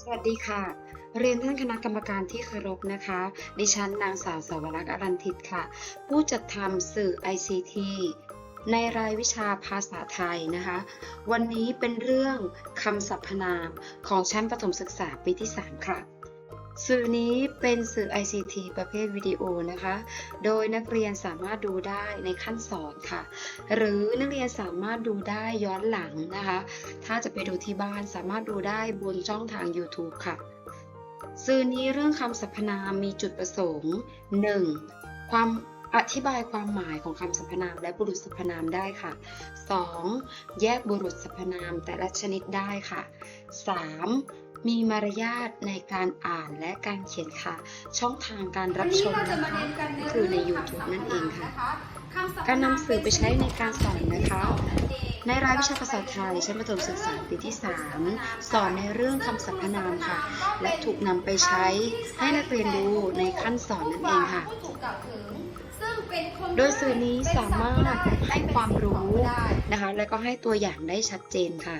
สวัสดีค่ะ เรียนท่านคณะกรรมการที่เคารพนะคะ ดิฉันนางสาวสาวรักษ์อรันทิตค่ะ ผู้จัดทำสื่อ ICT ในรายวิชาภาษาไทยนะคะ วันนี้เป็นเรื่องคำสรรพนามของชั้นประถมศึกษาปีที่ 3 ค่ะ สื่อนี้เป็นสื่อ ICT ประเภทวิดีโอนะคะ โดยนักเรียนสามารถดูได้ในขั้นสอนค่ะ หรือนักเรียนสามารถดูได้ย้อนหลังนะคะ ถ้าจะไปดูที่บ้านสามารถดูได้บนช่องทาง YouTube ค่ะ สื่อนี้เรื่องคำสรรพนามมีจุดประสงค์ 1. ความอธิบายความหมายของคำสรรพนามและบุรุษสรรพนามได้ค่ะ 2. แยกบุรุษสรรพนามแต่ละชนิดได้ค่ะ 3. มีมารยาทในการอ่านและการเขียนค่ะ ช่องทางการรับชมวันนี้เราจะนะมาคะเรียนกันในก็คือในเรื่ YouTube คำนั่นเองค่ะคำศัพท์การนำสื่อไปใช้ในการสอนนะคะนั่นเองในรายวิชาภาษาไทยชั้นประถมศึกษาปีที่ 3 สอนในเรื่องคำสรรพนามค่ะ และถูกนำไปใช้ให้นักเรียนดูในขั้นสอนนั่นเองค่ะผู้ถูกกล่าวถึงซึ่งเป็นคนโดยสื่อนี้สามารถให้ความรู้ได้นะคะ และก็ให้ตัวอย่างได้ชัดเจนค่ะ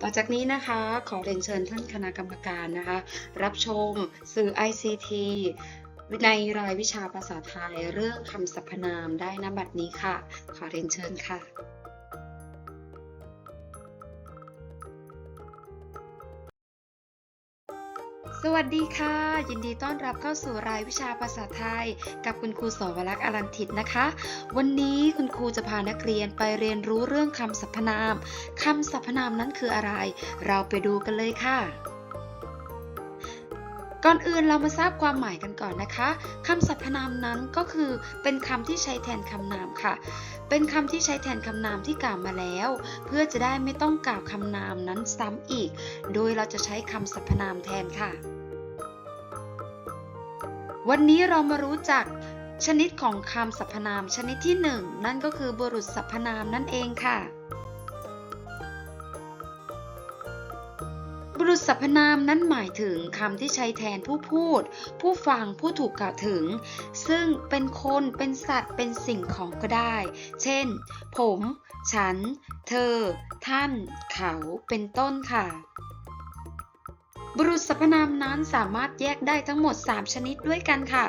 ต่อจากนี้นะคะขอเรียนเชิญท่านคณะกรรมการนะคะ รับชมสื่อ ICT ในรายวิชาภาษาไทยเรื่องคำสรรพนามได้นบัดนี้ค่ะ ขอเรียนเชิญค่ะ วัสดีค่ะ ยินดีต้อนรับเข้าสู่รายวิชาภาษาไทย กับคุณครูสวรักษ์อรันทิตนะคะ วันนี้คุณครูจะพานักเรียนไปเรียนรู้เรื่องคำสรรพนามคำสรรพนามนั้นคืออะไร เราไปดูกันเลยค่ะก่อนอื่นเรามาทราบความหมายกันก่อนนะคะคำสรรพนามนั้นก็คือเป็นคำที่ใช้แทนคำนามค่ะ เป็นคำที่ใช้แทนคำนามที่กล่าวมาแล้ว เพื่อจะได้ไม่ต้องกล่าวคำนามนั้นซ้ำอีก โดยเราจะใช้คำสรรพนามแทนค่ะ วันนี้เรามารู้จักชนิดของคำสรรพนามชนิดที่หนึ่งนั่นก็คือบุรุษสรรพนามนั่นเองค่ะ บุรุษสรรพนามนั้นหมายถึงคำที่ใช้แทนผู้พูด ผู้ฟังผู้ถูกกล่าวถึง ซึ่งเป็นคนเป็นสัตว์เป็นสิ่งของก็ได้ เช่น ผม ฉัน เธอ ท่าน เขาเป็นต้นค่ะ บุรุษสรรพนามนั้นสามารถแยกได้ทั้งหมด 3 ชนิดด้วยกันค่ะ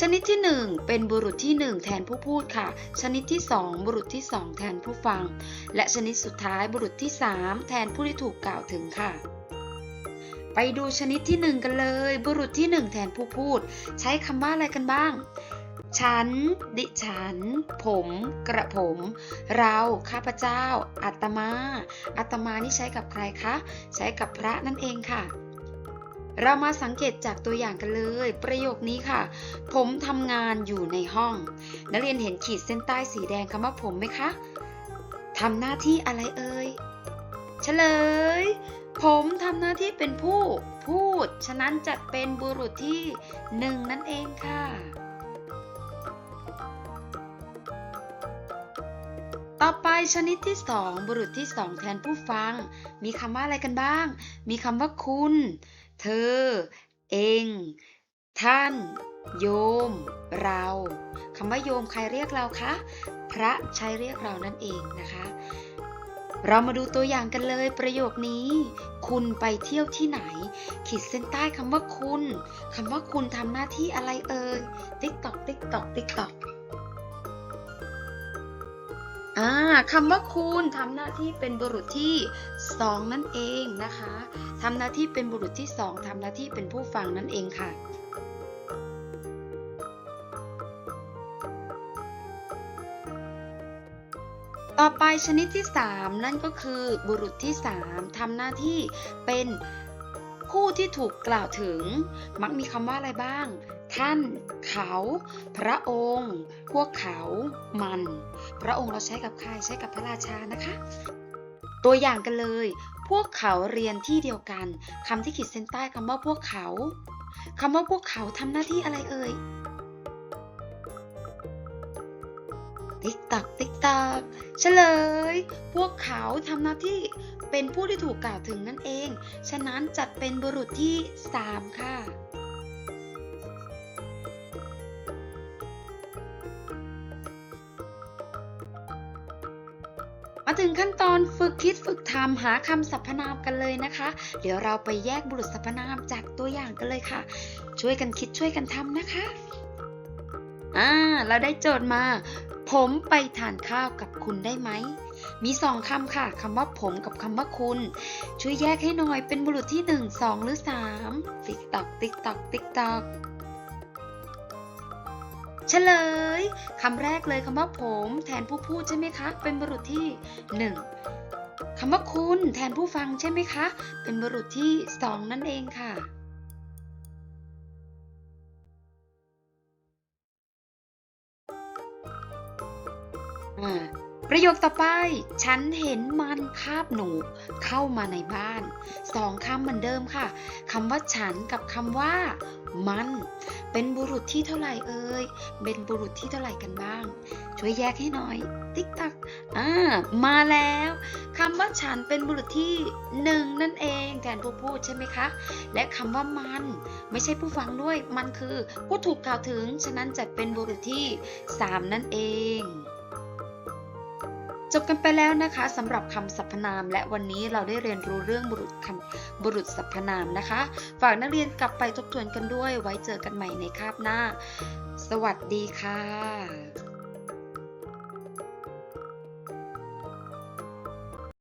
ชนิดที่ 1 เป็นบุรุษที่ 1 แทนผู้พูดค่ะ ชนิดที่ 2 บุรุษที่ 2 แทนผู้ฟัง และชนิดสุดท้ายบุรุษที่ 3 แทนผู้ที่ถูกกล่าวถึงค่ะไปดูชนิดที่ 1 กันเลย บุรุษที่ 1 แทนผู้พูด ใช้คำว่าอะไรกันบ้าง ฉัน ดิฉัน ผม กระผม เรา ข้าพเจ้า อัตมา อัตมานี่ใช้กับใครคะ ใช้กับพระนั่นเองค่ะ เรามาสังเกตจากตัวอย่างกันเลย ประโยคนี้ค่ะ ผมทำงานอยู่ในห้อง นักเรียนเห็นขีดเส้นใต้สีแดงคำว่าผมไหมคะทำหน้าที่อะไรเอ่ยเฉลย ผมทำหน้าที่เป็นผู้พูด ฉะนั้นจะเป็นบุรุษที่หนึ่งนั่นเองค่ะ ต่อไปชนิดที่2บุรุษที่2แทนผู้ฟัง มีคำว่าอะไรกันบ้าง มีคำว่าคุณ เธอ เอง ท่าน โยม เราคำว่าโยมใครเรียกเราคะ พระใช้เรียกเรานั่นเองนะคะ เรามาดูตัวอย่างกันเลยประโยคนี้ คุณไปเที่ยวที่ไหน ขีดเส้นใต้คำว่าคุณคำว่าคุณทำหน้าที่อะไรเอ่ยติ๊กตอกติ๊กตอกติ๊กตอกอ่าคำว่าคุณทำหน้าที่เป็นบุรุษที่สองนั่นเองนะคะ ทำหน้าที่เป็นบุรุษที่สองทำหน้าที่เป็นผู้ฟังนั่นเองค่ะ ต่อไปชนิดที่ 3 นั่นก็คือบุรุษที่ 3ทำหน้าที่เป็นผู้ที่ถูกกล่าวถึง มักมีคำว่าอะไรบ้าง ท่าน เขา พระองค์ พวกเขา มัน พระองค์เราใช้กับใครใช้กับพระราชานะคะ ตัวอย่างกันเลย พวกเขาเรียนที่เดียวกันคำที่ขีดเส้นใต้คำว่าพวกเขาคำว่าพวกเขาทำหน้าที่อะไรเอ่ย ติ๊กตักติ๊กตักเฉลย พวกเขาทำหน้าที่เป็นผู้ที่ถูกกล่าวถึงนั่นเอง ฉะนั้นจัดเป็นบุรุษที่ 3 ค่ะ มาถึงขั้นตอนฝึกคิดฝึกทำหาคำสรรพนามกันเลยนะคะ เดี๋ยวเราไปแยกบุรุษสรรพนามจากตัวอย่างกันเลยค่ะ ช่วยกันคิดช่วยกันทำนะคะอ่าเราได้โจทย์มา ผมไปทานข้าวกับคุณได้ไหมมีสองคำค่ะคำว่าผมกับคำว่าคุณ ช่วยแยกให้หน่อยเป็นบุรุษที่หนึ่งสองหรือสามติ๊กตอกติ๊กตอกติ๊กตอก ฉลยคำแรกเลยคำว่าผม แทนผู้พูดใช่ไหมคะ เป็นบุรุษที่หนึ่งคำว่าคุณแทนผู้ฟังใช่ไหมคะ เป็นบุรุษที่สองนั่นเองค่ะประโยคต่อไป ฉันเห็นมันคาบหนูเข้ามาในบ้าน สองคำเหมือนเดิมค่ะ คำว่าฉันกับคำว่า มัน เป็นบุรุษที่เท่าไหร่เอ่ย เป็นบุรุษที่เท่าไหร่กันบ้าง ช่วยแยกให้หน่อย ติ๊กตัก อ่า มาแล้วคำว่าฉันเป็นบุรุษที่หนึ่งนั่นเองแทนผู้พูดใช่ไหมคะ และคำว่ามัน ไม่ใช่ผู้ฟังด้วย มันคือผู้ถูกกล่าวถึง ฉะนั้นจะเป็นบุรุษที่สามนั่นเอง จบกันไปแล้วนะคะสำหรับคำสรรพนาม และวันนี้เราได้เรียนรู้เรื่องบุรุษคำบุรุษสรรพนามนะคะ ฝากนักเรียนกลับไปทบทวนกันด้วย ไว้เจอกันใหม่ในคาบหน้า สวัสดีค่ะ